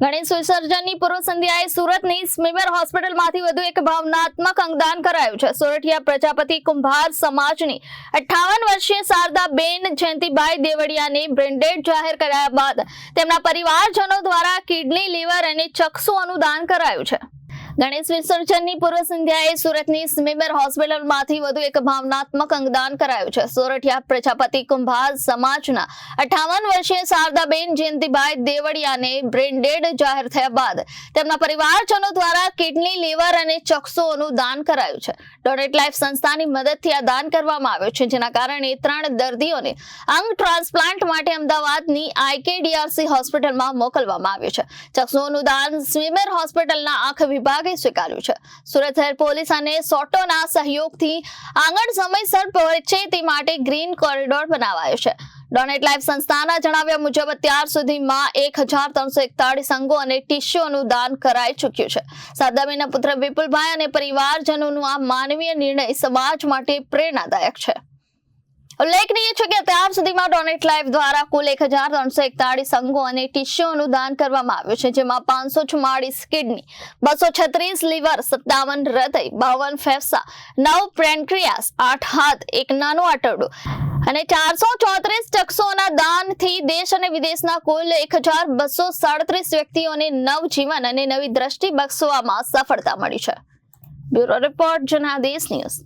ગણેશ વિસર્જનની પૂર્વ સંધ્યાએ સુરતની સ્મીમેર હોસ્પિટલમાંથી વધુ એક ભાવનાત્મક અંગદાન કરાયું છે. સોરઠિયા પ્રજાપતિ કુંભાર સમાજની અઠ્ઠાવન વર્ષીય શારદાબેન જયંતિભાઈ દેવડિયાને બ્રેન્ડેડ જાહેર કર્યા બાદ તેમના પરિવારજનો દ્વારા કિડની લીવર અને ચક્ષુ અનુદાન કરાયું છે. ગણેશ વિસર્જનની પૂર્વ સંધ્યાએ સુરતની સ્મીમેર હોસ્પિટલમાંથી વધુ એક ભાવનાત્મક અંગદાન કરાયું છે. સોરઠિયા પ્રજાપતિ કુંભાર સમાજના અઠાવન વર્ષીય શારદાબેન જયંતિભાઈ દેવડિયાને બ્રેન્ડેડ જાહેર થયા બાદ તેમના પરિવારજનો દ્વારા કિડની, લીવર અને ચક્ષુઓનું દાન કરાયું છે. ડોનેટ લાઈફ સંસ્થાની મદદથી આ દાન કરવામાં આવ્યું છે, જેના કારણે ત્રણ દર્દીઓને અંગ ટ્રાન્સપ્લાન્ટ માટે અમદાવાદની આઈકેડીઆરસી હોસ્પિટલમાં મોકલવામાં આવ્યું છે. ચક્ષુઓનું દાન સ્વીમેર હોસ્પિટલના આંખ વિભાગે સ્વીકાર્યું છે. સુરત શહેર પોલીસ અને સોટોના સહયોગથી આંગણ સમયસર પહોંચે તે માટે ગ્રીન કોરિડોર બનાવાયો છે. ડોનેટ લાઈફ સંસ્થાના જણાવ્યા મુજબ અત્યાર સુધીમાં એક હજાર ત્રણસો એકતાળીસ અંગો અને ટિશ્યુઓનું દાન કરાઈ ચૂક્યું છે. સાદામીના પુત્ર વિપુલભાઈ અને પરિવારજનોનું આ માનવીય નિર્ણય સમાજ માટે પ્રેરણાદાયક છે. ઉલ્લેખનીય છે કે અત્યાર સુધીમાં ડોનેટ લાઈફ દ્વારા કુલ એક હજાર ત્રણસો એકતાળીસ અંગો અને ટિશ્યુઓનું દાન કરવામાં આવ્યું છે, જેમાં પાંચસો ચુમ્માળીસ કિડની, બસો છત્રીસ લીવર, સત્તાવન હૃદય, બાવન ફેફસા, નવ પેન્ક્રિયાસ, આઠ હાથ, એક નાનું આટરડું અને ચારસો ચોત્રીસ ચક્ષુઓના દાનથી દેશ અને વિદેશના કુલ એક હજાર બસો સાડત્રીસ વ્યક્તિઓને નવજીવન અને નવી દ્રષ્ટિ બક્ષવામાં સફળતા મળી છે. Bureau report, Janadesh news.